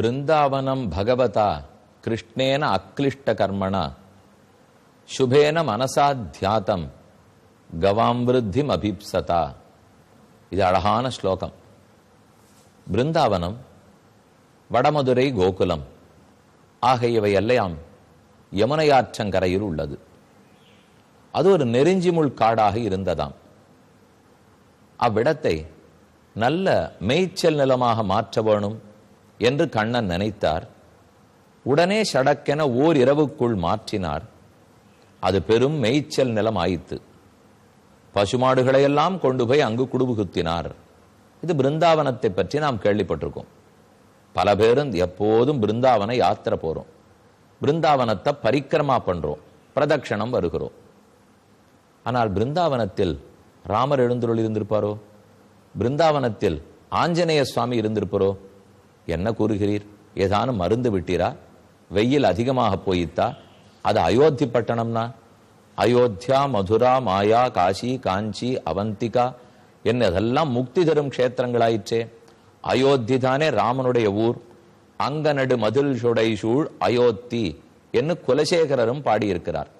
பிருந்தாவனம் பகவதா கிருஷ்ணேன அக்லிஷ்ட கர்மணா சுபேன மனசாத்தியாத்தம் கவாமிருத்திம் அபிப்சதா. இது அழகான ஸ்லோகம். பிருந்தாவனம் வடமதுரை கோகுலம் ஆகியவை எல்லையாம் யமுனையாற்றங்கரையில் உள்ளது. அது ஒரு நெருஞ்சிமுள் காடாக இருந்ததாம். அவ்விடத்தை நல்ல மேய்ச்சல் நிலமாக மாற்ற வேணும். என்று கண்ணன் நினைத்தார். உடனே சடக்கென ஓர் இரவுக்குள் மாற்றினார். அது பெரும் மேய்ச்சல் நிலம் ஆயிற்று. பசுமாடுகளையெல்லாம் கொண்டு போய் அங்கு குடுபுகுத்தினார் இது பிருந்தாவனத்தை பற்றி நாம் கேள்விப்பட்டிருக்கோம். பல பேரும் எப்போதும் பிருந்தாவன யாத்திரை போறோம். பிருந்தாவனத்தை பரிக்கிரமா பண்றோம். பிரதட்சணம் வருகிறோம். ஆனால் பிருந்தாவனத்தில் ராமர் எழுந்துருள் இருந்திருப்பாரோ பிருந்தாவனத்தில் ஆஞ்சநேய சுவாமி இருந்திருப்பாரோ? என்ன கூறுகிறீர்? ஏதானும் மருந்து விட்டீரா? வெயில் அதிகமாக போயித்தா அது அயோத்தி பட்டணம்னா? அயோத்தியா மதுரா மாயா காசி காஞ்சி அவந்திகா என்னதெல்லாம் முக்தி தரும் க்ஷேத்திரங்களாயிற்றே. அயோத்தி தானே ராமனுடைய ஊர். அங்கநடு மதில் சுடை சூழ் அயோத்தி என்று குலசேகரரும் பாடியிருக்கிறார்.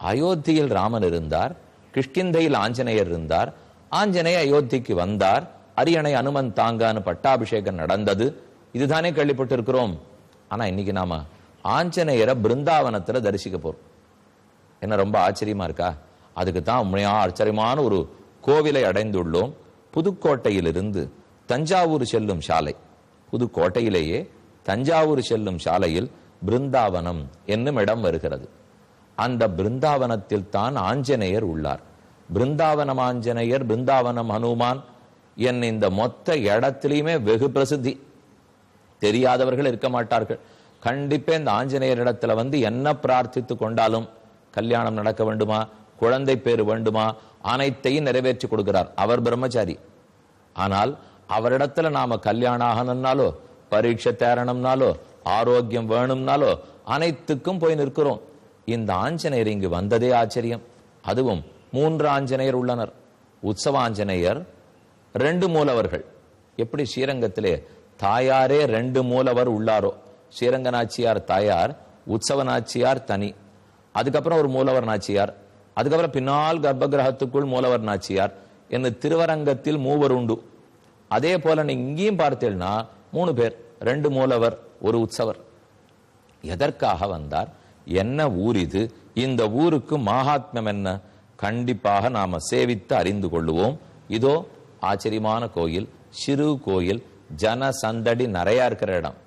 அயோத்தியில் ராமன் இருந்தார் கிஷ்கிந்தையில் ஆஞ்சநேயர் இருந்தார் ஆஞ்சநேய அயோத்திக்கு வந்தார் அரியணை அனுமன் தாங்கான்னு பட்டாபிஷேகம் நடந்தது. இதுதானே கேள்விப்பட்டிருக்கிறோம். ஆனா இன்னைக்கு நாம ஆஞ்சநேயரை பிருந்தாவனத்துல தரிசிக்க போறோம். என்ன ரொம்ப ஆச்சரியமா இருக்கா? அதுக்கு தான் உண்மையா ஆச்சரியமான ஒரு கோவிலை அடைந்துள்ளோம். புதுக்கோட்டையிலிருந்து தஞ்சாவூர் செல்லும் சாலை. புதுக்கோட்டையிலேயே தஞ்சாவூர் செல்லும் சாலையில் பிருந்தாவனம் என்னும் இடம் வருகிறது. அந்த பிருந்தாவனத்தில் தான் ஆஞ்சநேயர் உள்ளார். பிருந்தாவனம் ஆஞ்சநேயர் பிருந்தாவனம் ஹனுமான் என் இந்த மொத்த இடத்திலையுமே வெகு பிரசித்தி. தெரியாதவர்கள் இருக்க மாட்டார்கள். கண்டிப்பா இந்த ஆஞ்சநேயர் இடத்துல வந்து என்ன பிரார்த்தித்து கொண்டாலும் கல்யாணம் நடக்க வேண்டுமா? குழந்தை பேர் வேண்டுமா? அனைத்தையும் நிறைவேற்றி கொடுக்கிறார். அவர் பிரம்மச்சாரி. ஆனால் அவரிடத்துல நாம கல்யாணம் ஆகணும்னாலோ பரீட்சை தேரணும்னாலோ ஆரோக்கியம் வேணும்னாலோ அனைத்துக்கும் போய் நிற்கிறோம். இந்த ஆஞ்சநேயர் இங்கு வந்ததே ஆச்சரியம். அதுவும் மூன்று ஆஞ்சநேயர் உள்ளனர். உற்சவ ஆஞ்சநேயர் ரெண்டு மூலவர்கள். எப்படி ஸ்ரீரங்கத்திலே தாயாரே ரெண்டு மூலவர் உள்ளாரோ? ஸ்ரீரங்க நாச்சியார் தாயார் உற்சவ நாச்சியார் தனி. அதுக்கப்புறம் ஒரு மூலவர் நாச்சியார். அதுக்கப்புறம் பின்னால் கர்ப்பகிரகத்துக்குள் மூலவர் நாச்சியார். என்று திருவரங்கத்தில் மூவர் உண்டு. அதே போல நீ இங்கேயும் பார்த்தேன்னா மூணு பேர் ரெண்டு மூலவர் ஒரு உற்சவர். எதற்காக வந்தார்? என்ன ஊர் இது? இந்த ஊருக்கு மகாத்மியம் என்ன? கண்டிப்பாக நாம சேவித்து அறிந்து கொள்ளுவோம். இதோ ஆச்சரியமான கோயில் சிறு கோயில் ஜன சந்தடி நிறையா இருக்கிற இடம்.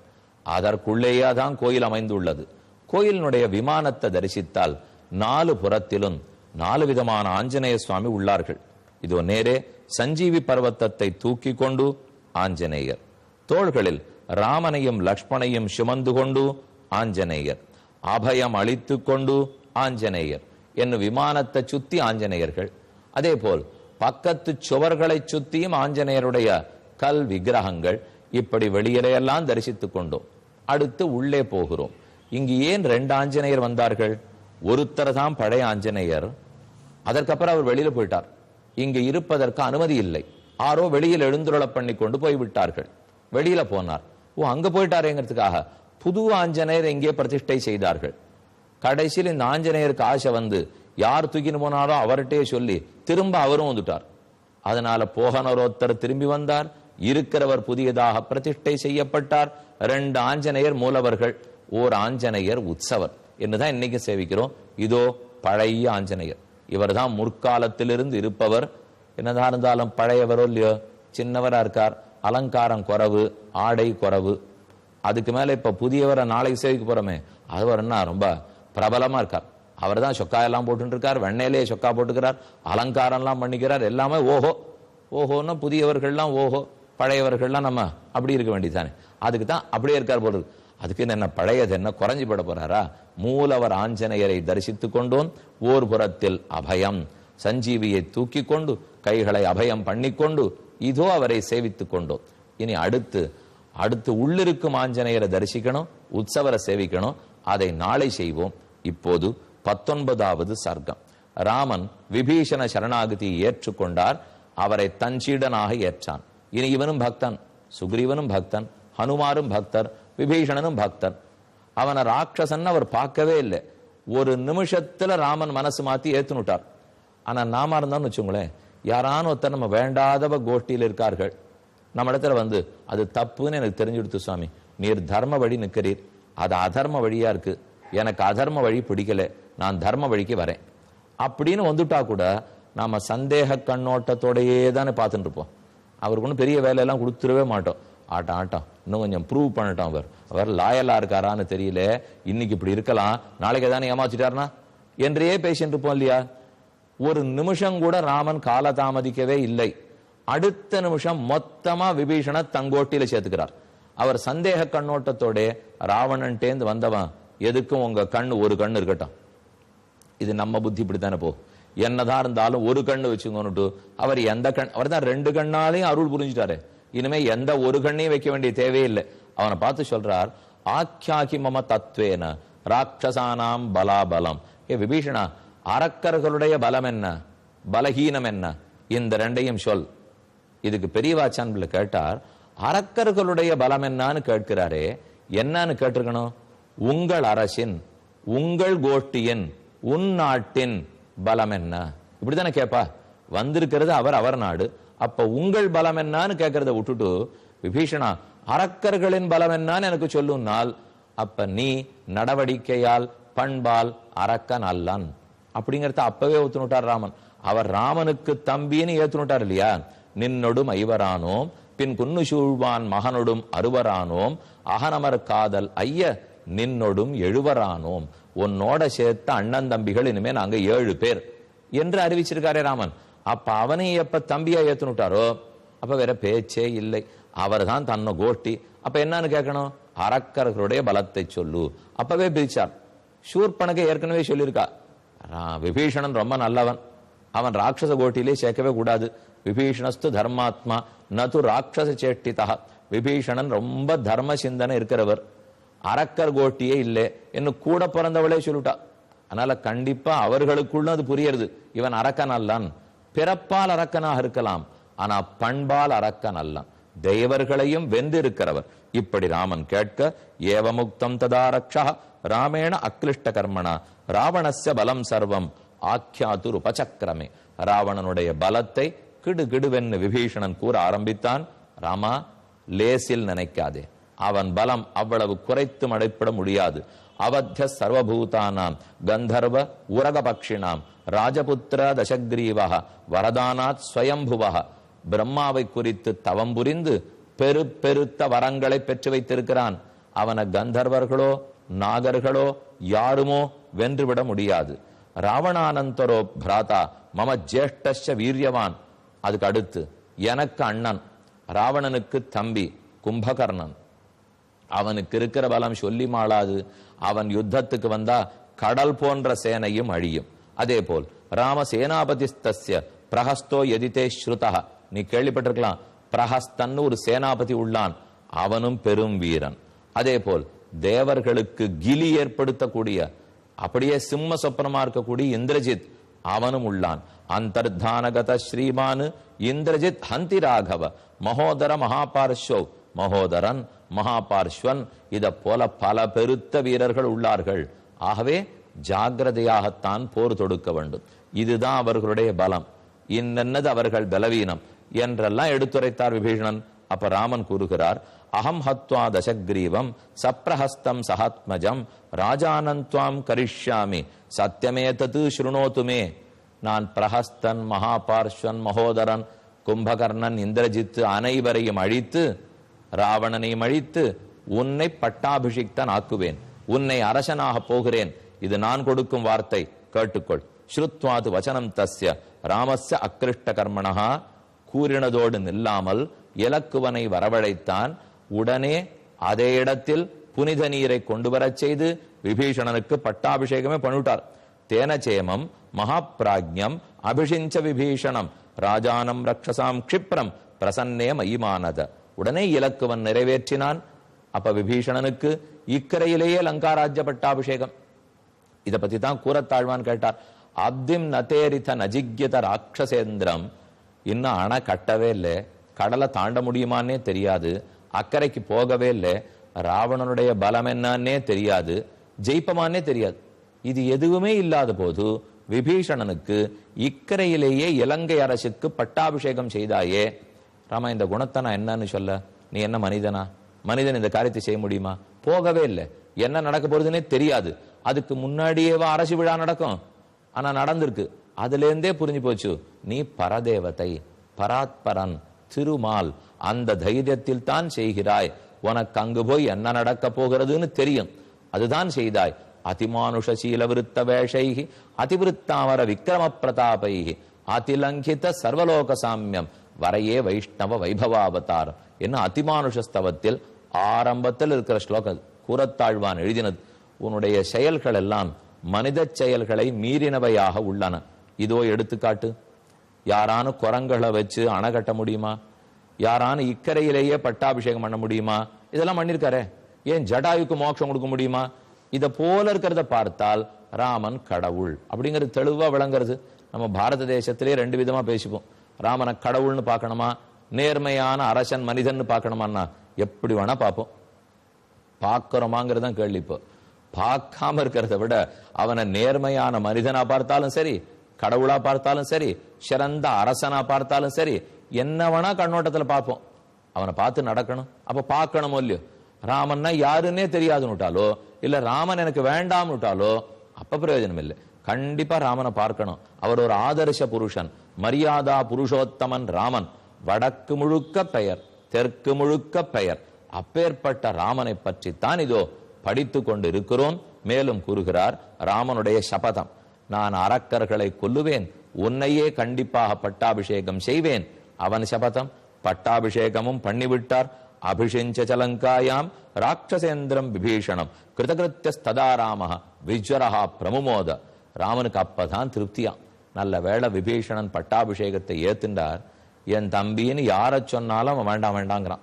அதற்குள்ளேயே தான் கோயில் அமைந்துள்ளது. கோயிலினுடைய விமானத்தை தரிசித்தால் நாலு புறத்திலும் நாலு விதமான ஆஞ்சநேய சுவாமி உள்ளார்கள். இதோ நேரே சஞ்சீவி பர்வத்தத்தை தூக்கி கொண்டு ஆஞ்சநேயர். தோள்களில் ராமனையும் லக்ஷ்மணையும் சுமந்து கொண்டு ஆஞ்சநேயர். அபயம் அளித்து கொண்டு ஆஞ்சநேயர். என்னும் விமானத்தை சுத்தி ஆஞ்சநேயர்கள். அதே போல் பக்கத்து சுவர்களை சுத்தியும் ஆஞ்சநேயருடைய கல் விக்கிரகங்கள் இப்படி வெளியிலையெல்லாம் தரிசித்துக் கொண்டோம். அடுத்து உள்ளே போகிறோம். இங்கு ஏன் ரெண்டு ஆஞ்சநேயர் வந்தார்கள்? ஒருத்தர் தான் பழைய ஆஞ்சநேயர். அதற்கப்புறம் அவர் வெளியில போயிட்டார். இங்கு இருப்பதற்கு அனுமதி இல்லை. ஆரோ வெளியில் எழுந்துருள பண்ணி கொண்டு போய் விட்டார்கள் வெளியில போனார். ஓ அங்க போயிட்டாருங்கிறதுக்காக புது ஆஞ்சநேயர் எங்கே பிரதிஷ்டை செய்தார்கள். கடைசியில் இந்த ஆஞ்சநேயருக்கு ஆசை வந்து யார் தூக்கின்னு போனாரோ அவர்கிட்டயே சொல்லி திரும்ப அவரும் வந்துட்டார். அதனால போகனர் ஒருத்தர் திரும்பி வந்தார். இருக்கிறவர் புதியதாக பிரதிஷ்டை செய்யப்பட்டார். ரெண்டு ஆஞ்சநேயர் மூலவர்கள் ஓர் ஆஞ்சநேயர் உற்சவர் என்னதான் இன்னைக்கு சேவிக்கிறோம். இதோ பழைய ஆஞ்சநேயர். இவர்தான் முற்காலத்திலிருந்து இருப்பவர். என்னதான் இருந்தாலும் பழையவரோ இல்லையோ? சின்னவரா இருக்கார். அலங்காரம் குறவு ஆடை குறவு. அதுக்கு மேல இப்ப புதியவரை நாளைக்கு சேவிக்க போறோமே. அவர் என்ன ரொம்ப பிரபலமா இருக்கார். அவர் தான் சொக்கா எல்லாம் போட்டு இருக்கார் வெண்ணையிலேயே சொக்கா போட்டுக்கிறார். அலங்காரம்லாம் பண்ணிக்கிறார். எல்லாமே ஓஹோ ஓஹோன்னா புதியவர்கள்லாம் ஓஹோ. பழையவர்கள்லாம் நம்ம அப்படி இருக்க வேண்டியதானே அதுக்கு தான் அப்படியே இருக்கார் போல இருக்கு. அதுக்கு என்ன பழையது என்ன? குறைஞ்சு போட போறாரா? மூலவர் ஆஞ்சநேயரை தரிசித்துக் கொண்டோம். ஓர் புறத்தில் அபயம். சஞ்சீவியை தூக்கி கொண்டு கைகளை அபயம் பண்ணிக்கொண்டு இதோ அவரை சேவித்துக் கொண்டோம். இனி அடுத்து அடுத்து உள்ளிருக்கும் ஆஞ்சநேயரை தரிசிக்கணும் உற்சவரை சேவிக்கணும். அதை நாளை செய்வோம். இப்போது பத்தொன்பதாவது சர்க்கம். ராமன் விபீஷண சரணாகதியை ஏற்றுக்கொண்டார். அவரை தஞ்சீடனாக ஏற்றான். இனி இவனும் பக்தன் சுக்ரீவனும் பக்தன் ஹனுமாரும் பக்தர் விபீஷணனும் பக்தன் அவனை ராட்சசன் அவர் பார்க்கவே இல்லை. ஒரு நிமிஷத்துல ராமன் மனசு மாத்தி ஏத்துனுட்டார். ஆனா நாம இருந்தோம்னு வச்சுங்களேன் யாரான ஒருத்தர் நம்ம வேண்டாதவ கோஷ்டியில் இருக்கார்கள். நம்ம இடத்துல வந்து அது தப்புன்னு எனக்கு தெரிஞ்சுடுத்து சுவாமி. நீர் தர்ம வழி நிற்கிறீர். அது அதர்ம வழியா இருக்கு. எனக்கு அதர்ம வழி பிடிக்கல. நான் தர்ம வழிக்கு வரேன். அப்படின்னு வந்துட்டா கூட நாம சந்தேக கண்ணோட்டத்தோடையே தானே பார்த்துட்டு இருப்போம். அவருக்கு ஒன்றும் பெரிய வேலையெல்லாம் கொடுத்துடவே மாட்டோம். ஆட்டம் ஆட்டம் இன்னும் கொஞ்சம் ப்ரூவ் பண்ணட்டும் அவர். அவர் லாயலாக இருக்காரான்னு தெரியல. இன்னைக்கு இப்படி இருக்கலாம். நாளைக்கு தானே ஏமாச்சிட்டாருனா என்றே பேசிட்டு இருப்போம் இல்லையா? ஒரு நிமிஷம் கூட ராமன் காலதாமதிக்கவே இல்லை. அடுத்த நிமிஷம் மொத்தமா விபீஷண தங்கோட்டியில சேர்த்துக்கிறார். அவர் சந்தேக கண்ணோட்டத்தோட ராவணன்ட்டேந்து வந்தவன் எதுக்கும் உங்க கண்ணு ஒரு கண்ணு இருக்கட்டும். இது நம்ம புத்தி இப்படித்தானே போ என்னதான் இருந்தாலும் ஒரு கண்ணு வச்சுங்கன்னுட்டு அவர் எந்த கண் அவர் தான் ரெண்டு கண்ணாலையும் அருள் புரிஞ்சுட்டாரு. இனிமே எந்த ஒரு கண்ணையும் வைக்க வேண்டிய தேவையில்லை அவனை பார்த்து சொல்றார் ஆக்கியாகி மம தத்வேன ராட்சசானாம் பலாபலம். ஏ விபீஷணா அரக்கர்களுடைய பலம் என்ன? பலஹீனம் என்ன? இந்த ரெண்டையும் சொல். இதுக்கு பெரியவாச்சான் கேட்டார் அரக்கர்களுடைய பலம் என்னன்னு கேட்கிறாரே என்னன்னு கேட்டிருக்கணும்? உங்கள் அரசின் உங்கள் கோஷ்டியின் உன் நாட்டின் பலம் என்ன? இப்படித்தானே கேப்பா? வந்திருக்கிறது அவர் அவர் நாடு. அப்ப உங்கள் பலம் என்னன்னு கேட்கறத விட்டுட்டு விபீஷணா அரக்கர்களின் பலம் என்னன்னு எனக்கு சொல்லுன்னால் அப்ப நீ நடவடிக்கையால் பண்பால் அரக்கன் அல்லன். அப்படிங்கறத அப்பவே ஒத்துனுட்டார் ராமன். அவர் ராமனுக்கு தம்பின்னு ஏத்துனுட்டார் இல்லையா? நின்னொடும் ஐவரானோம் பின் குன்னு சூழ்வான் மகனொடும் அறுவரானோம் அகனமர் காதல் ஐய நின்னொடும் எழுவரானோம். உன்னோட சேர்த்த அண்ணன் தம்பிகள் இனிமே நாங்க ஏழு பேர். என்று அறிவிச்சிருக்காரே ராமன். அப்ப அவனை எப்ப தம்பியா ஏத்துனுட்டாரோ அப்ப வேற பேச்சே இல்லை. அவர் தான் தன்னை கோட்டி. அப்ப என்னன்னு கேட்கணும்? அரக்கர்களுடைய பலத்தை சொல்லு. அப்பவே பிரிச்சார் சூர்பனக ஏற்கனவே சொல்லியிருக்கா. விபீஷணன் ரொம்ப நல்லவன். அவன் ராட்சச கோட்டிலே சேர்க்கவே கூடாது. விபீஷணஸ்து தர்மாத்மா நது ராட்சச சேஷ்டிதா விபீஷணன் ரொம்ப தர்ம சிந்தனை இருக்கிறவர். அரக்கர் கோட்டியே இல்லை இன்னும் கூட பிறந்தவளே சொல்லிட்டா. அதனால கண்டிப்பா அவர்களுக்குள்ள அது புரியறது. இவன் அரக்கன் அல்லன். பிறப்பால் அரக்கனாக இருக்கலாம். ஆனா பண்பால் அரக்கன் அல்லன். தேவர்களையும் வென்றிருக்கிறவர். இப்படி ராமன் கேட்க ஏவமுக்தம் ததா ரக்ஷா ராமேண அக்லிஷ்ட கர்மணா ராவணஸ்ய பலம் சர்வம் ஆக்கியாத்துர் உபசக்கிரமே ராவணனுடைய பலத்தை கிடு கிடுவென்னு விபீஷணன் கூற ஆரம்பித்தான். ராமா லேசில் நினைக்காதே. அவன் பலம் அவ்வளவு குறைத்து மடைப்பிட முடியாது. அவத்திய சர்வபூதானாம் கந்தர்வ உரகபக்ஷினாம் ராஜபுத்திர தசக்ரீவக வரதானாத் ஸ்வயம்புவக. பிரம்மாவை குறித்து தவம் புரிந்து பெரு பெருத்த வரங்களை பெற்று வைத்திருக்கிறான். அவன கந்தர்வர்களோ நாகர்களோ யாருமோ வென்றுவிட முடியாது. ராவணானந்தரோ பிராதா மம ஜேஷ்டஸ்ய வீரியவான். அதுக்கு அடுத்து எனக்கு அண்ணன். ராவணனுக்கு தம்பி கும்பகர்ணன். அவனுக்கு இருக்கிற பலம் சொல்லி மாளாது. அவன் யுத்தத்துக்கு வந்தா கடல் போன்ற சேனையும் அழியும். அதே போல் ராம சேனாபதிஸ்தஸ்ய பிரஹஸ்தோ எதிதே ஸ்ருதா நீ கேள்விப்பட்டிருக்கலாம் பிரஹஸ்தன்னு ஒரு சேனாபதி உள்ளான். அவனும் பெரும் வீரன். அதே போல் தேவர்களுக்கு கிலி ஏற்படுத்தக்கூடிய அப்படியே சிம்ம சொப்பனமா இருக்கக்கூடிய இந்திரஜித் அவனும் உள்ளான். அந்தர்தானகத ஸ்ரீமானு இந்திரஜித் ஹந்தி ராகவ மகோதர மகாபார்ஷோ மகோதரன் மகாபார்ஷ்வன் இதை போல பல பெருத்த வீரர்கள் உள்ளார்கள். ஆகவே ஜாகிரதையாகத்தான் போர் தொடுக்க வேண்டும். இதுதான் அவர்களுடைய பலம். இன்னது அவர்கள் பலவீனம் என்றெல்லாம் எடுத்துரைத்தார் விபீஷணன். அப்ப ராமன் கூறுகிறார் அகம் ஹத்வா தசக்ரீவம் சப்ரஹஸ்தம் சகாத்மஜம் ராஜானந்த்வாம் கரிஷ்யாமி சத்தியமேதது ஸ்ருணோத்துமே நான் பிரஹஸ்தன் மகாபார்ஷ்வன் மகோதரன் கும்பகர்ணன் இந்திரஜித்து அனைவரையும் அழித்து ராவணனை அழித்து உன்னை பட்டாபிஷிக்தன் ஆக்குவேன். உன்னை அரசனாக போகிறேன். இது நான் கொடுக்கும் வார்த்தை. கேட்டுக்கொள். ஸ்ருத்வாது வச்சனம் தஸ்ய. ராமஸ்ய அக்கிருஷ்ட கர்மணா கூறினதோடு நில்லாமல் இலக்குவனை வரவழைத்தான். உடனே அதே இடத்தில் புனித நீரை கொண்டு வரச் செய்து விபீஷணனுக்கு பட்டாபிஷேகமே பண்ணிவிட்டார். தேனச்சேமம் மகாபிராஜ்யம் அபிஷிஞ்ச விபீஷணம் ராஜானம் ரக்ஷசாம் க்ஷிப்ரம் பிரசன்னே மயிமானத. உடனே இலக்குவன் நிறைவேற்றினான். அப்ப விபீஷணனுக்கு இக்கரையிலேயே லங்காராஜ்ய பட்டாபிஷேகம் இதை பத்தி தான் கூறத்தாழ்வான் கேட்டார். அப்திம் நதேரித நஜிக்யத ராட்சசேந்திரம். இன்னும் அணை கட்டவே இல்லை. கடலை தாண்ட முடியுமான்னே தெரியாது. அக்கறைக்கு போகவே இல்லை. ராவணனுடைய பலம் என்னன்னே தெரியாது. ஜெயிப்பமானே தெரியாது. இது எதுவுமே இல்லாத போது விபீஷணனுக்கு இக்கரையிலேயே இலங்கை அரசுக்கு பட்டாபிஷேகம் செய்தாயே ராமா இந்த குணத்தை நான் என்னன்னு சொல்ல. நீ என்ன மனிதனா? மனிதன் இந்த காரியத்தை செய்ய முடியுமா? போகவே இல்லை. என்ன நடக்க போறதுன்னே தெரியாது. அதுக்கு முன்னாடியேவா அரசு விழா நடக்கும். ஆனா நடந்திருக்கு. அதுல இருந்தே புரிஞ்சு போச்சு. நீ பரதேவதை பராத்பரன் திருமால் அந்த தைரியத்தில் தான் செய்கிறாய். உனக்கு அங்கு போய் என்ன நடக்க போகிறதுன்னு தெரியும். அதுதான் செய்தாய். அதிமானுஷ விருத்த வேஷைகி அதிவிருத்தாமர விக்ரம பிரதாபைகி அதிலங்கித சர்வலோக சாமியம் வரையே வைஷ்ணவ வைபவாவதாரம். என்ன அதிமானுஷஸ்தவத்தில் ஆரம்பத்தில் இருக்கிற ஸ்லோகம் கூறத்தாழ்வான் எழுதினது. உன்னுடைய செயல்கள் எல்லாம் மனித செயல்களை மீறினவையாக உள்ளன. இதோ எடுத்துக்காட்டு. யாரானு குரங்களை வச்சு அணை கட்ட முடியுமா? யாரானு இக்கரையிலேயே பட்டாபிஷேகம் பண்ண முடியுமா? இதெல்லாம் பண்ணிருக்காரே. ஏன் ஜடாயுக்கு மோட்சம் கொடுக்க முடியுமா? இத போல இருக்கிறத பார்த்தால் ராமன் கடவுள் அப்படிங்கிறது தெளிவா விளங்குறது. நம்ம பாரத தேசத்திலே ரெண்டு விதமா பேசிப்போம். ராமனை கடவுள்னு பார்க்கணுமா? நேர்மையான அரசன் மனிதன் பார்க்கணுமான்னா எப்படி வேணா பார்ப்போம். பார்க்கிறோமாங்கிறது கேள்வி இப்போ. பார்க்காம இருக்கிறத விட அவனை நேர்மையான மனிதனா பார்த்தாலும் சரி கடவுளா பார்த்தாலும் சரி சிறந்த அரசனா பார்த்தாலும் சரி என்ன வேணா கண்ணோட்டத்தில் பார்ப்போம். அவனை பார்த்து நடக்கணும். அப்ப பார்க்கணும் இல்லையோ? ராமன்னா யாருன்னே தெரியாதுன்னுட்டாலோ இல்ல ராமன் எனக்கு வேண்டாம்னுட்டாலோ அப்ப பிரயோஜனம் இல்லை கண்டிப்பா ராமனை பார்க்கணும். அவர் ஒரு ஆதர்ச புருஷன். மரியாதா புருஷோத்தமன் ராமன் வடக்கு முழுக்க பெயர் தெற்கு முழுக்க பெயர். அப்பேற்பட்ட ராமனை பற்றித்தான் இதோ படித்து கொண்டு இருக்கிறோம் மேலும் கூறுகிறார் ராமனுடைய சபதம். நான் அரக்கர்களை கொல்லுவேன். உன்னையே கண்டிப்பாக பட்டாபிஷேகம் செய்வேன். அவன் சபதம். பட்டாபிஷேகமும் பண்ணிவிட்டார். அபிஷிஞ்ச சலங்காயாம். ராட்சசேந்திரம் விபீஷணம். கிருதகிருத்தியஸ்ததா ராம விஜ்வரஹா பிரமுமோத. ராமனுக்கு அப்பதான் திருப்தியாம். நல்ல வேளை விபீஷணன் பட்டாபிஷேகத்தை ஏத்துண்டார். என் தம்பின்னு யாரை சொன்னாலும் அவன் வேண்டாம் வேண்டாங்கிறான்.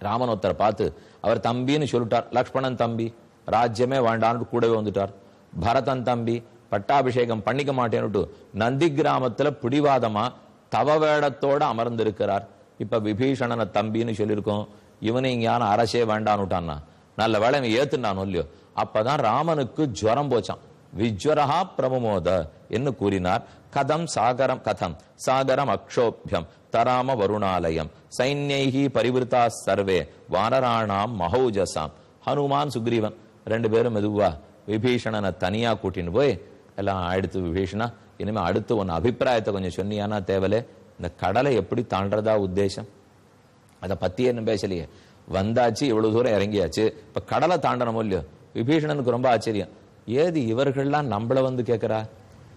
ராமன் ஒருத்தரை பார்த்து அவர் தம்பின்னு சொல்லிட்டார். லக்ஷ்மணன் தம்பி ராஜ்யமே வேண்டான்னு கூடவே வந்துட்டார். பரதன் தம்பி பட்டாபிஷேகம் பண்ணிக்க மாட்டேன்னுட்டு நந்தி கிராமத்துல பிடிவாதமா தவ வேடத்தோட அமர்ந்திருக்கிறார். இப்போ விபீஷணனை தம்பின்னு சொல்லியிருக்கோம். இவனை இங்கான அரசே வேண்டான்னுட்டான்னா நல்ல வேலை இவன் ஏத்துண்டானோ இல்லையோ அப்பதான் ராமனுக்கு ஜுரம் போச்சான் விஜ்வரஹா பிரமமோத என்று கூறினார் கதம் சாகரம் கதம் சாகரம் அக்ஷோபியம் தராம வருணாலயம் சைன்யைகி பரிவிருத்தா சர்வே வானராணாம் மகௌஜசாம் ஹனுமான் சுக்ரீவன் ரெண்டு பேரும் மெதுவா விபீஷணனை தனியா கூட்டின்னு போய் எல்லாம் அடுத்து விபீஷணா இனிமே அடுத்து உன் அபிப்பிராயத்தை கொஞ்சம் சொன்னியானா தேவலே இந்த கடலை எப்படி தாண்டறதா உத்தேசம் அதை பத்தி என்ன பேசலையே வந்தாச்சு இவ்வளவு தூரம் இறங்கியாச்சு இப்ப கடலை தாண்டணும் இல்லையோ விபீஷணனுக்கு ரொம்ப ஆச்சரியம் ஏது இவர்கள்லாம் நம்மள வந்து கேட்குறா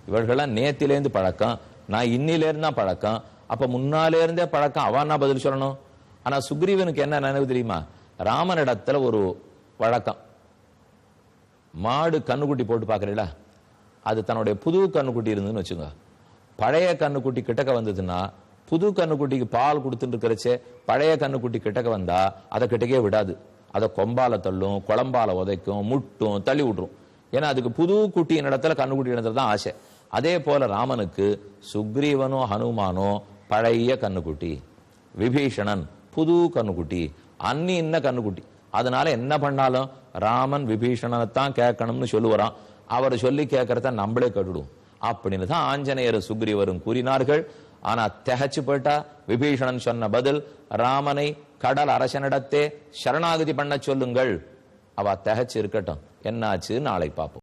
இவர்கள்லாம் நேத்திலேருந்து பழக்கம் நான் இன்னிலேருந்து தான் பழக்கம் அப்போ முன்னாலேருந்தே பழக்கம் அவன் நான் பதில் சொல்லணும்? ஆனால் சுக்ரீவனுக்கு என்ன நினைவு தெரியுமா? ராமனிடத்துல ஒரு வழக்கம். மாடு கண்ணுக்குட்டி போட்டு பாக்குறீங்களா அது தன்னுடைய புது கண்ணுக்குட்டி இருந்ததுன்னு வச்சுங்க பழைய கண்ணுக்குட்டி கிட்டக்க வந்ததுன்னா புது கண்ணுக்குட்டிக்கு பால் கொடுத்துட்டு இருக்கிறச்சே பழைய கண்ணுக்குட்டி கிட்டக்க வந்தா அதை கிட்டக்கே விடாது. அதை கொம்பால தள்ளும் குழம்பால உதைக்கும் முட்டும் தள்ளி விட்டுரும். ஏன்னா அதுக்கு புது குட்டியின் இடத்துல கண்ணுக்குட்டி இடத்துல தான் ஆசை. அதே போல ராமனுக்கு சுக்ரீவனோ ஹனுமானோ பழைய கண்ணுக்குட்டி விபீஷணன் புது கண்ணுக்குட்டி அன்னி இன்ன கண்ணுக்குட்டி அதனால என்ன பண்ணாலும் ராமன் விபீஷணனை தான் கேட்கணும்னு சொல்லுவாராம் அவர் சொல்லி கேட்கறத நம்மளே கட்டுடுவோம். அப்படின்னு தான் ஆஞ்சநேயர் சுக்ரீவரும் கூறினார்கள். ஆனா திகச்சு போயிட்டா விபீஷணன் சொன்ன பதில் ராமனை கடல் அரசனிடத்தே சரணாகதி பண்ண சொல்லுங்கள். அவ தகச்சு இருக்கட்டும். என்னாச்சு? நாளை பார்ப்போம்